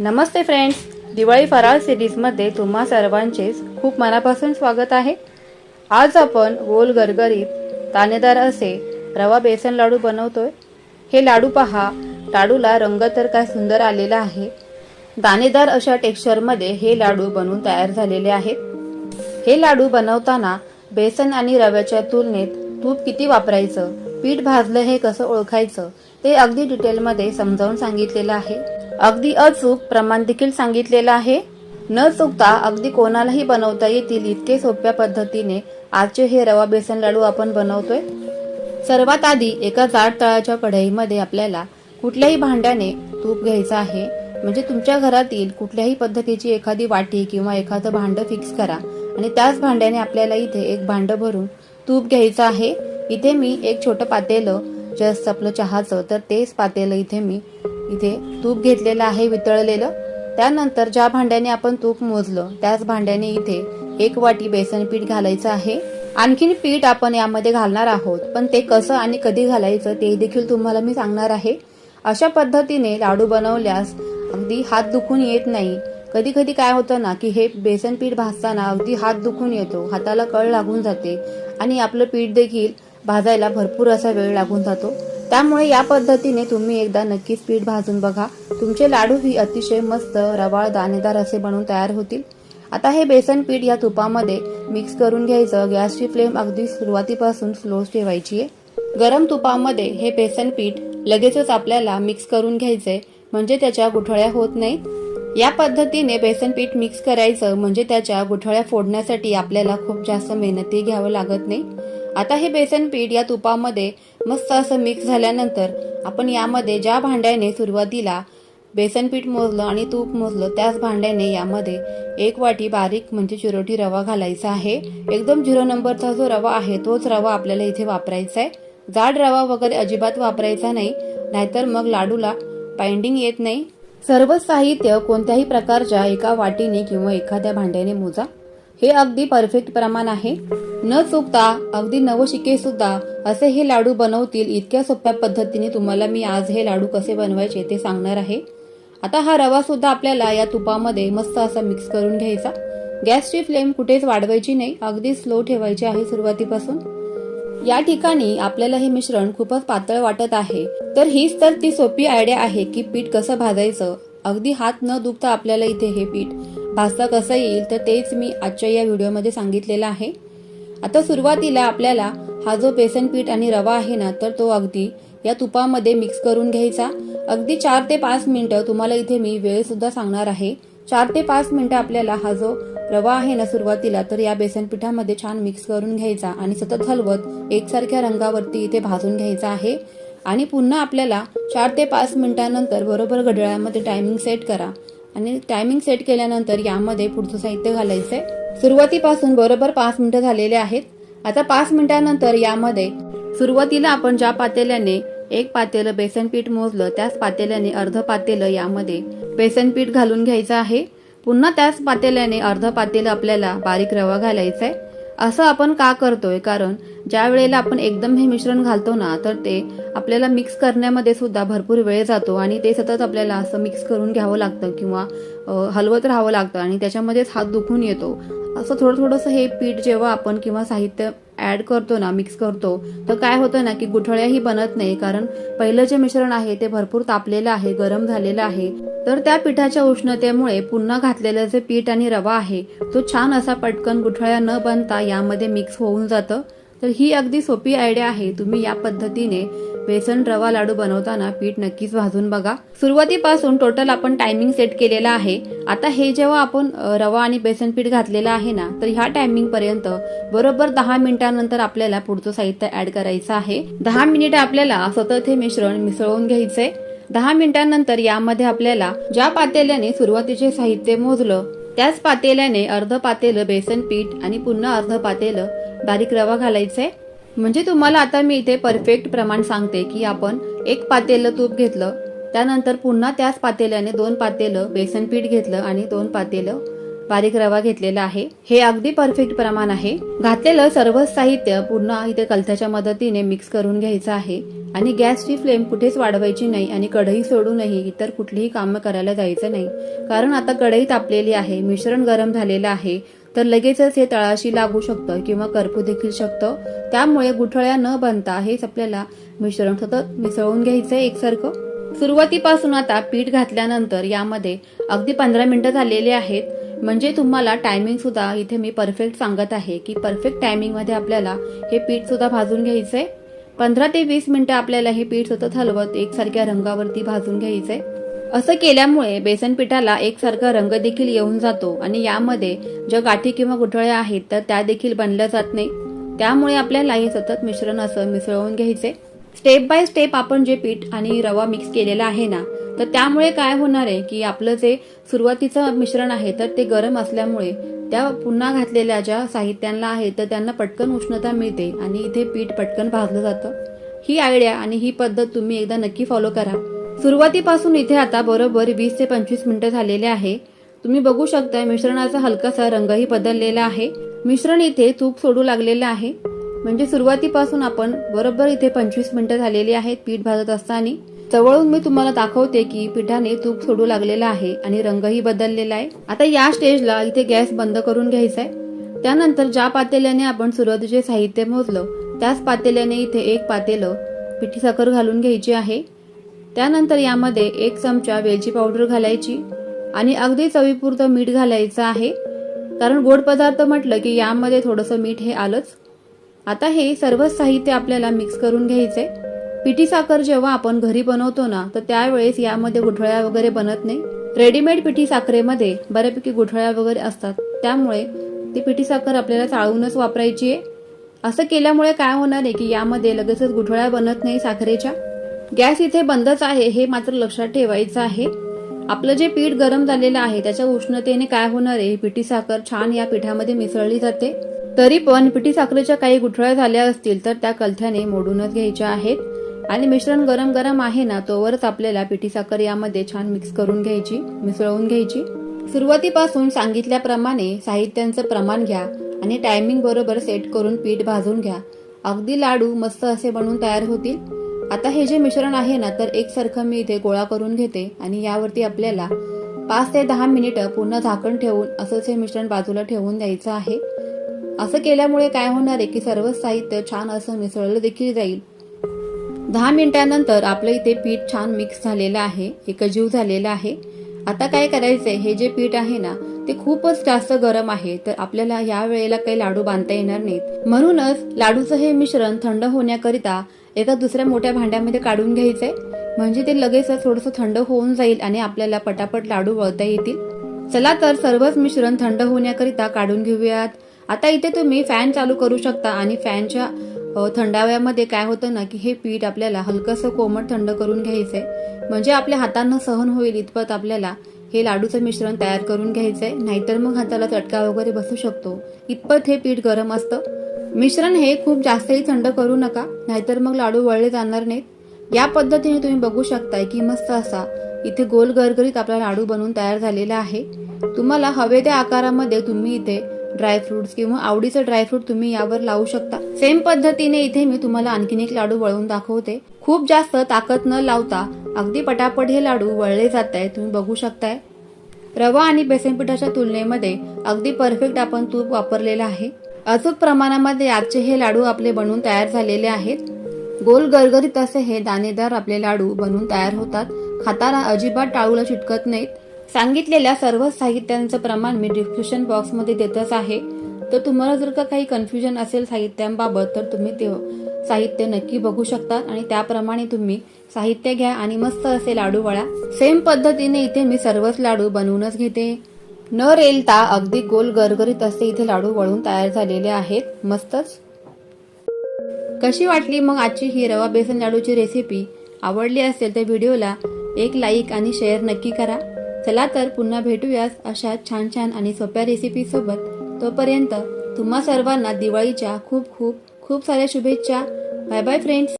नमस्ते friends Diwali फराळ सिरीजमध्ये तुम्हा सर्वांचेच खूप मनापासून स्वागत आहे. आज आपण गोल गरगरीत दाणेदार असे रवा बेसन लाडू बनवतोय. हे लाडू पहा लाडूला रंग तर काय सुंदर आलेला आहे. दाणेदार अशा टेक्स्चरमध्ये हे लाडू बनवून तयार झालेले आहेत. हे लाडू बनवताना बेसन आणि रव्याच्या तुलनेत तूप किती वापरायचं पीठ भाजलं हे कसं ओळखायचं ते अगदी डिटेलमध्ये समजावून सांगितलेलं आहे. अगदी अचूक प्रमाण देखील सांगितलेलं आहे. न चुकता अगदी कोणालाही बनवता येतील इतके सोप्या पद्धतीने आजचे हे रवा बेसन लाडू आपण बनवतोय. सर्वात आधी एका जाड तळाच्या कढईमध्ये आपल्याला कुठल्याही भांड्याने तूप घ्यायचं आहे. म्हणजे तुमच्या घरातील कुठल्याही पद्धतीची एखादी वाटी किंवा एखादं भांडं फिक्स करा आणि त्याच भांड्याने आपल्याला इथे एक भांडं भरून तूप घ्यायचं आहे. इथे मी एक छोटं पातेलं जस्ट आपलं चहाचं तर तेच पातेलं इथे मी इथे तूप घेतलेलं आहे वितळलेलं. त्यानंतर ज्या भांड्याने आपण तूप मोजलं त्याच भांड्याने इथे एक वाटी बेसन पीठ घालायचं आहे. आणखीन पीठ आपण यामध्ये घालणार आहोत पण ते कसं आणि कधी घालायचं ते देखील तुम्हाला मी सांगणार आहे. अशा पद्धतीने लाडू बनवल्यास अगदी हात दुखून येत नाही. कधी कधी काय होतं ना की हे बेसन पीठ भाजताना अगदी हात दुखून येतो हाताला कळ लागून जाते आणि आपलं पीठ देखील भाजायला भरपूर असा वेळ लागून जातो. त्यामुळे या पद्धतीने तुम्ही एकदा नक्कीच पीठ भाजून बघा. तुमचे लाडू ही अतिशय मस्त रवाळ दाणेदार असे बनवून तयार होतील. आता हे बेसन पीठ या तुपामध्ये मिक्स करून घ्यायचं. गॅसची फ्लेम अगदी सुरुवातीपासून स्लो ठेवायची आहे. गरम तुपामध्ये हे बेसन पीठ लगेचच आपल्याला मिक्स करून घ्यायचंय. म्हणजे त्याच्या गुठळ्या होत नाहीत. या पद्धतीने बेसन पीठ मिक्स करायचं. म्हणजे त्याच्या गुठळ्या फोडण्यासाठी आपल्याला खूप जास्त मेहनती घ्यावं लागत नाही. आता हे बेसन पीठ या तुपामध्ये मस्त असं मिक्स झाल्यानंतर आपण यामध्ये ज्या भांड्याने सुरुवातीला बेसन पीठ मोजलं आणि तूप मोजलं त्याच भांड्याने यामध्ये एक वाटी बारीक म्हणजे चिरोटी रवा घालायचा आहे. एकदम झिरो नंबरचा जो रवा आहे तोच रवा आपल्याला इथे वापरायचा आहे. जाड रवा वगैरे अजिबात वापरायचा नाही नाहीतर मग लाडूला बाइंडिंग येत नाही. सर्व साहित्य कोणत्याही प्रकारच्या एका वाटीने किंवा एखाद्या भांड्याने मोजा. हे अगदी परफेक्ट प्रमाण आहे. न चुकता अगदी नवशिके सुद्धा असे हे लाडू बनवतील इतक्या सोप्या पद्धतीने तुम्हाला मी आज हे लाडू कसे बनवायचे ते सांगणार आहे. आता हा रवा सुद्धा आपल्याला या तुपामध्ये मस्त असा मिक्स करून घ्यायचा. गॅसची फ्लेम कुठेच वाढवायची नाही अगदी स्लो ठेवायची आहे सुरुवातीपासून. या ठिकाणी आपल्याला हे मिश्रण खूपच पातळ वाटत आहे. तर हीच तर ती सोपी आयडिया आहे की पीठ कसं भाजायचं. अगदी हात न दुखता आपल्याला इथे हे पीठ भाजता कसं येईल तर तेच मी आजच्या या व्हिडिओमध्ये सांगितलेलं आहे. आता सुरुवातीला आपल्याला हा जो बेसन पीठ आणि रवा आहे ना तर तो अगदी या तुपामध्ये मिक्स करून घ्यायचा. अगदी चार ते पाच मिनटं तुम्हाला इथे मी वेळसुद्धा सांगणार आहे. चार ते पाच मिनटं आपल्याला हा जो रवा आहे ना सुरुवातीला तर या बेसन पिठामध्ये छान मिक्स करून घ्यायचा आणि सतत हलवत एकसारख्या रंगावरती इथे भाजून घ्यायचा आहे. आणि पुन्हा आपल्याला चार ते पाच मिनिटांनंतर बरोबर घड्याळामध्ये टायमिंग सेट करा. आणि टायमिंग सेट केल्यानंतर यामध्ये पुढचं साहित्य घालायचंय. सुरुवातीपासून बरोबर पाच मिनिटं झालेले आहेत. आता पाच मिनिटांनंतर यामध्ये सुरुवातीला आपण ज्या पातेल्याने एक पातेलं बेसन पीठ मोजलं त्याच पातेल्याने अर्ध पातेलं यामध्ये बेसन पीठ घालून घ्यायचं आहे. पुन्हा त्याच पातेल्याने अर्ध पातेलं आपल्याला बारीक रवा घालायचा आहे असं आपण का करतोय? कारण ज्या वेळेला आपण एकदम हे मिश्रण घालतो ना तर ते आपल्याला मिक्स करण्यामध्ये सुद्धा भरपूर वेळ जातो आणि ते सतत आपल्याला असं मिक्स करून घ्यावं लागतं किंवा हलवत राहावं लागतं आणि त्याच्यामध्येच हात दुखून येतो. असं थोडं थोडंसं हे पीठ जेव्हा आपण किंवा साहित्य ऍड करतो ना मिक्स करतो तर काय होतं ना की गुठळ्याही बनत नाही. कारण पहिलं जे मिश्रण आहे ते भरपूर तापलेलं आहे गरम झालेलं आहे. तर त्या पिठाच्या उष्णतेमुळे पुन्हा घातलेलं जे पीठ आणि रवा आहे तो छान असा पटकन गुठळ्या न बनता यामध्ये मिक्स होऊन जातं. तर ही अगदी सोपी आयडिया आहे. तुम्ही या पद्धतीने बेसन रवा लाडू बनवताना पीठ नक्कीच भाजून बघा. सुरुवातीपासून टोटल आपण टायमिंग सेट केलेला आहे. आता हे जेव्हा आपण रवा आणि बेसन पीठ घातलेलं आहे ना तर ह्या टायमिंग पर्यंत बरोबर दहा मिनिटांनंतर आपल्याला पुढचं साहित्य ऍड करायचं आहे. दहा मिनिट आपल्याला सतत हे मिश्रण मिसळून घ्यायचंय. दहा मिनिटांनंतर यामध्ये आपल्याला ज्या पातेल्याने सुरुवातीचे साहित्य मोजलं त्याच पातेल्याने अर्ध पातेलं बेसन पीठ आणि पुन्हा अर्ध पातेलं बारीक रवा घालायचंय म्हणजे तुम्हाला आता मी इथे परफेक्ट प्रमाण सांगते की आपण एक पातेलं तूप घेतलं त्यानंतर पुन्हा त्याच पातेल्याने दोन पातेलं बेसन पीठ घेतलं आणि दोन पातेलं बारीक रवा घेतलेला आहे. हे अगदी परफेक्ट प्रमाण आहे. घातलेलं सर्व साहित्य पुन्हा इथे कलथ्याच्या मदतीने मिक्स करून घ्यायचं आहे. आणि गॅसची फ्लेम कुठेच वाढवायची नाही आणि कढई सोडूनही इतर कुठलीही कामं करायला जायचं नाही. कारण आता कढई तापलेली आहे मिश्रण गरम झालेलं आहे. तर लगेचच हे तळाशी लागू शकतं किंवा करपू देखील शकतं. त्यामुळे गुठळ्या न बनता हेच आपल्याला मिश्रण सतत मिसळून घ्यायचं एकसारखं. सुरुवातीपासून आता पीठ घातल्यानंतर यामध्ये अगदी पंधरा मिनिटं झालेली आहेत. म्हणजे तुम्हाला टायमिंग सुद्धा इथे मी परफेक्ट सांगत आहे की परफेक्ट टायमिंगमध्ये आपल्याला हे पीठ सुद्धा भाजून घ्यायचंय. पंधरा ते वीस मिनिटं आपल्याला हे पीठ सतत हलवत एकसारख्या रंगावरती भाजून घ्यायचंय. असं केल्यामुळे बेसन पिठाला एकसारखा रंग देखील येऊन जातो आणि यामध्ये ज्या गाठी किंवा गुठळ्या आहेत तर त्या देखील बनल्या जात नाही. त्यामुळे आपल्याला हे सतत मिश्रण असं मिसळवून घ्यायचे. स्टेप बाय स्टेप आपण जे पीठ आणि रवा मिक्स केलेला आहे ना तर त्यामुळे काय होणार आहे की आपलं जे सुरुवातीचं मिश्रण आहे तर ते गरम असल्यामुळे त्या पुन्हा घातलेल्या ज्या साहित्यांना आहे तर त्यांना पटकन उष्णता मिळते आणि इथे पीठ पटकन भाजलं जातं. ही आयडिया आणि ही पद्धत तुम्ही एकदा नक्की फॉलो करा. सुरुवातीपासून इथे आता बरोबर वीस ते पंचवीस मिनिटं झालेले आहे. तुम्ही बघू शकता मिश्रणाचा हलकासा रंगही बदललेला आहे. मिश्रण इथे तूप सोडू लागलेलं आहे. म्हणजे सुरुवातीपासून आपण बरोबर इथे पंचवीस मिनिटं झालेली आहेत पीठ भाजत असताना. जवळून मी तुम्हाला दाखवते की पिठाने तूप सोडू लागलेला आहे आणि रंगही बदललेला आहे. आता या स्टेजला इथे गॅस बंद करून घ्यायचा आहे त्यानंतर ज्या पातेल्याने आपण सुरुवातीचे साहित्य मोजलं त्याच पातेल्याने इथे एक पातेलं पिठी साखर घालून घ्यायची आहे. त्यानंतर यामध्ये एक चमचा वेलची पावडर घालायची आणि अगदी चवीपुरतं मीठ घालायचं आहे. कारण गोड पदार्थ म्हटलं की यामध्ये थोडंसं मीठ हे आलंच. आता हे सर्वच साहित्य आपल्याला मिक्स करून घ्यायचे. पिठी साखर जेव्हा आपण घरी बनवतो ना तर त्यावेळेस यामध्ये गुठळ्या वगैरे बनत नाही. रेडीमेड पिठी साखरेमध्ये बऱ्यापैकी गुठळ्या वगैरे असतात. त्यामुळे ती पिठी साखर आपल्याला चाळूनच वापरायची आहे. असं केल्यामुळे काय होणार आहे की यामध्ये लगेचच गुठळ्या बनत नाही साखरेच्या. गॅस इथे बंदच आहे हे मात्र लक्षात ठेवायचं आहे. आपलं जे पीठ गरम झालेलं आहे त्याच्या उष्णतेने काय होणार आहे? पिठी साखर छान या पिठामध्ये मिसळली जाते. तरी पण पिठी साखरेच्या काही गुठळ्या झाल्या असतील तर त्या कलथ्याने मोडूनच घ्यायच्या आहेत. आणि मिश्रण गरम गरम आहे ना तोवरच आपल्याला पिठी साखर यामध्ये छान मिक्स करून घ्यायची मिसळून घ्यायची. सुरुवातीपासून सांगितल्याप्रमाणे साहित्यांचं प्रमाण घ्या आणि टायमिंग बरोबर सेट करून पीठ भाजून घ्या. अगदी लाडू मस्त असे बनून तयार होतील. आता हे जे मिश्रण आहे ना तर एकसारखं मी इथे गोळा करून घेते आणि यावरती आपल्याला पाच ते दहा मिनिटं पूर्ण झाकण ठेवून असंच हे मिश्रण बाजूला ठेवून द्यायचं आहे. असं केल्यामुळे काय होणार आहे की सर्व साहित्य छान असं मिसळलं देखील जाईल. दहा मिनिटांनंतर आपलं इथे पीठ छान मिक्स झालेलं आहे एकजीव झालेला आहे. आता काय करायचंय हे जे पीठ आहे ना ते खूपच जास्त गरम आहे तर आपल्याला या वेळेला काही लाडू बांधता येणार नाहीत. म्हणूनच लाडूचं हे मिश्रण थंड होण्याकरिता एका दुसऱ्या मोठ्या भांड्यामध्ये काढून घ्यायचंय. म्हणजे ते लगेच थोडंसं थंड होऊन जाईल आणि आपल्याला पटापट लाडू वळता येतील. चला तर सर्वच मिश्रण थंड होण्याकरिता काढून घेऊयात. आता इथे तुम्ही फॅन चालू करू शकता आणि फॅनच्या थंडाव्यामध्ये काय होतं ना की हे पीठ आपल्याला हलकंसं कोमट थंड करून घ्यायचंय. म्हणजे आपल्या हातांना सहन होईल इतपत आपल्याला हे लाडूचं मिश्रण तयार करून घ्यायचंय. नाहीतर मग हाताला चटका वगैरे बसू शकतो. इतपत हे पीठ गरम असतं. मिश्रण हे खूप जास्तही थंड करू नका नाहीतर मग लाडू वळले जाणार नाहीत. या पद्धतीने तुम्ही बघू शकताय की मस्त असा इथे गोल गरगरीत आपला लाडू बनवून तयार झालेला आहे. तुम्हाला हवे त्या आकारामध्ये तुम्ही इथे ड्रायफ्रुट्स किंवा आवडीचं ड्रायफ्रूट तुम्ही यावर लावू शकता. सेम पद्धतीने इथे मी तुम्हाला आणखीन एक लाडू वळवून दाखवते. खूप जास्त ताकद न लावता अगदी पटापट हे लाडू वळले जात आहे तुम्ही बघू शकताय. रवा आणि बेसन पिठाच्या तुलनेमध्ये अगदी परफेक्ट आपण तूप वापरलेलं आहे. अचूक प्रमाणामध्ये आजचे हे लाडू आपले बनवून तयार झालेले आहेत. गोल गरगरीत असे हे दाणेदार आपले लाडू बनवून तयार होतात. खाताना अजिबात टाळूला चिटकत नाहीत. सांगितलेल्या सर्व साहित्यांचं प्रमाण मी डिस्क्रिप्शन बॉक्समध्ये देतच आहे. तर तुम्हाला जर का काही कन्फ्युजन असेल साहित्यांबाबत तर तुम्ही ते साहित्य नक्की बघू शकता आणि त्याप्रमाणे तुम्ही साहित्य घ्या आणि मस्त असे लाडू वळा. सेम पद्धतीने इथे मी सर्वच लाडू बनवूनच घेते. न रेलता अगदी गोल गरगरीत असे इथे लाडू वळून तयार झालेले आहेत. मस्तच. कशी वाटली मग आजची ही रवा बेसन लाडूची रेसिपी आवडली असेल तर व्हिडिओला एक लाईक आणि शेअर नक्की करा. चला तर पुन्हा भेटूयास अशा छान छान आणि सोप्या रेसिपीसोबत तोपर्यंत तुम्हा सर्वांना दिवाळीच्या खूप खूप खूप साऱ्या शुभेच्छा. Bye bye friends